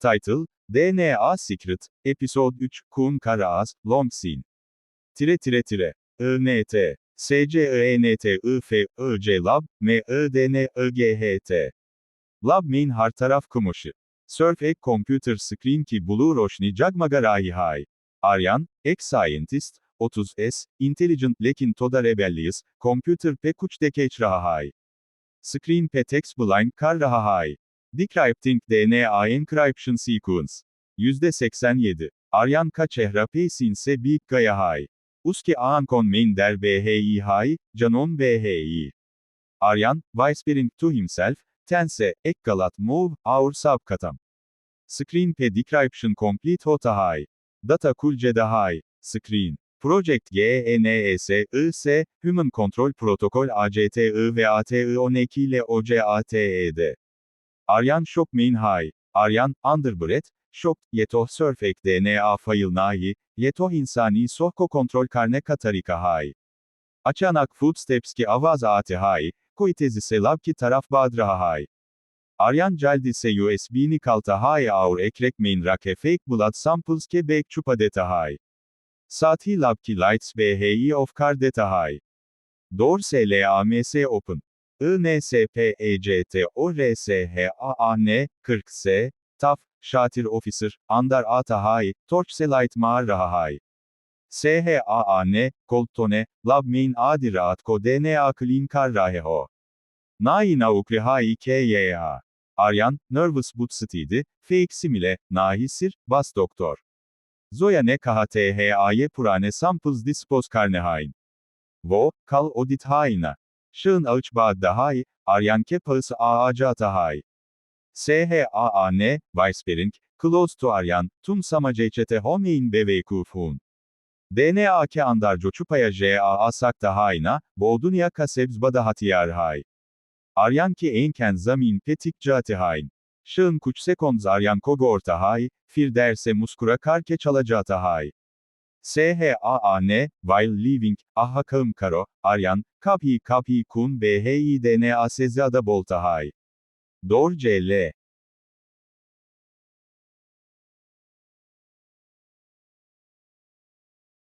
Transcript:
Title, DNA Secret, Episode 3, Kun Karaaz, Long Scene. Tire tire tire. INT. SCINT IF IC Lab, MIDN IGHT. Lab Main Har Taraf Kumaşı. Surf Ek Computer Screen ki Blue Roshni Jagmagarahi Hai. Aryan, Ek Scientist, 30S, Intelligent Lekin Toda Rebellious, Computer Pe Kuch Dekeç Raha Hai. Screen Pe Text Blind Kar Raha Hai. Decrypting DNA Encryption Sequence. %87. Aryan Ka Çehra Pe Sinse Big Gaya Hai. Uski Aankon Main Der BHI Hai, Canon BHI. Aryan, whispering to himself, Tense, Ek Galat Move, Our Subkatam. Screen Pe Decryption Complete Hota Hai. Data Kulceda Hai. Screen. Project GNS, IS, Human Control Protocol ACTI ve ATI 12 ile OCATED. Aryan Shock Main High. Aryan, Underbreath, Shock, Yetoh Surf Ek DNA File Nahi, Yetoh insani Sohko Kontrol Karne Katarika High. Açanak Footsteps ki Avaz Ati High, Koitezi Selab ki Taraf Badra High. Aryan Jaldi se USB Nikalta High Aur Ekrek Main Rake Fake Blood Samples ke Bek Chupadeta High. Sathi Lab ki Lights BHI of Kardeta High. Dor SLAMS Open. INSPECT ORSHAAN 40S, TAF, Şatir Officer, Andar Atahai, Torchselite Mağarrahai. SHAAN, Koltone, Lab Main Adirat Ko DNA Clean Karraheho. Naina Ukrihai KYA. Aryan, Nervous Bootsteady, Fake Simile, Nahisir, Bas Doktor. Zoya ne KHTHAY Purane Samples Dispos Karnehain. Vo, Kal Odit Haina. Şığın Ağıç Bağdahai, Aryanke Pağısı Ağacatahai. SHAAN, Weisbering, Close to Aryan, Tum Samaceyçete Homein Beveykufun. DNA ke andar Çupaya JA Asakta Haina, Boğdunya Kasebz Bada Hatiyar Hay. Aryan ki Einken Zamin Petik Cati Hain. Şığın Kuç Sekonds Aryan Kogo Orta Hay, Fir derse Muskura Karke Çalacata Hay. SHAAN, While Living, Aha Kağım Karo, Aryan, Kapi Kapi Kun BHI DNA Sezada Bolta Hay. Dor CL.